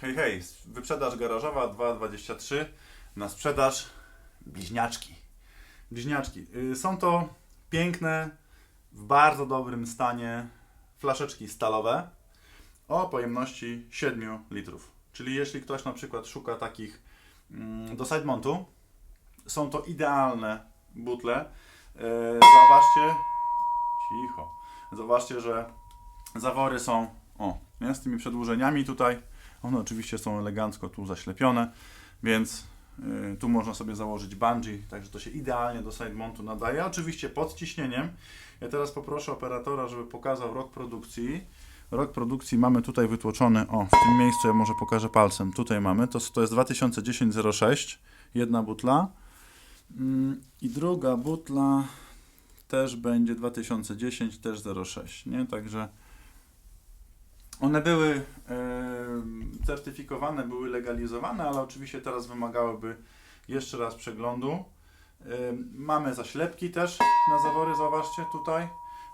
Hej, hej, wyprzedaż garażowa 2.23 na sprzedaż bliźniaczki. Bliźniaczki. Y, Są to piękne, w bardzo dobrym stanie flaszeczki stalowe o pojemności 7 litrów. Czyli jeśli ktoś na przykład szuka takich mm, do side są to idealne butle. E, Zauważcie, cicho, zauważcie, że zawory są, o, nie, z tymi przedłużeniami tutaj. One oczywiście są elegancko tu zaślepione, więc y, tu można sobie założyć bungee, także to się idealnie do side mountu nadaje. Oczywiście pod ciśnieniem. Ja teraz poproszę operatora, żeby pokazał rok produkcji. Rok produkcji mamy tutaj wytłoczony, o, w tym miejscu ja może pokażę palcem. Tutaj mamy, to, to jest 2010-06, jedna butla. Mm, I druga butla też będzie 2010, też 06, nie? Także one były e, certyfikowane, były legalizowane, ale oczywiście teraz wymagałyby jeszcze raz przeglądu. Mamy zaślepki też na zawory, zobaczcie tutaj.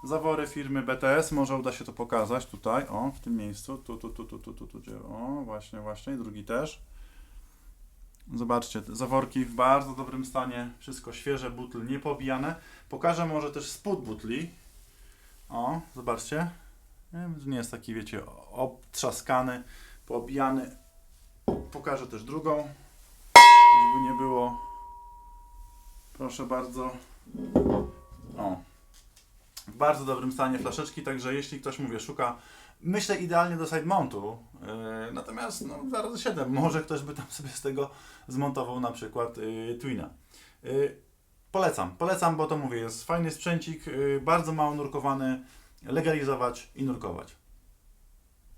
Zawory firmy BTS, może uda się to pokazać tutaj, o, w tym miejscu, tu, tu, tu, tu, tu, tu, tu, gdzie- o, właśnie, właśnie, drugi też. Zobaczcie, zaworki w bardzo dobrym stanie, wszystko świeże, butl niepobijane. Pokażę może też spód butli. O, zobaczcie. Nie jest taki, wiecie, obtrzaskany, poobijany. Pokażę też drugą, żeby nie było. Proszę bardzo. O. W bardzo dobrym stanie flaszeczki, także jeśli ktoś, mówię, szuka, myślę idealnie do side mountu, yy, natomiast no, 2 razy 7 może ktoś by tam sobie z tego zmontował na przykład yy, Twina. Yy, polecam, polecam, bo to mówię, jest fajny sprzęcik, yy, bardzo mało nurkowany, legalizować i nurkować.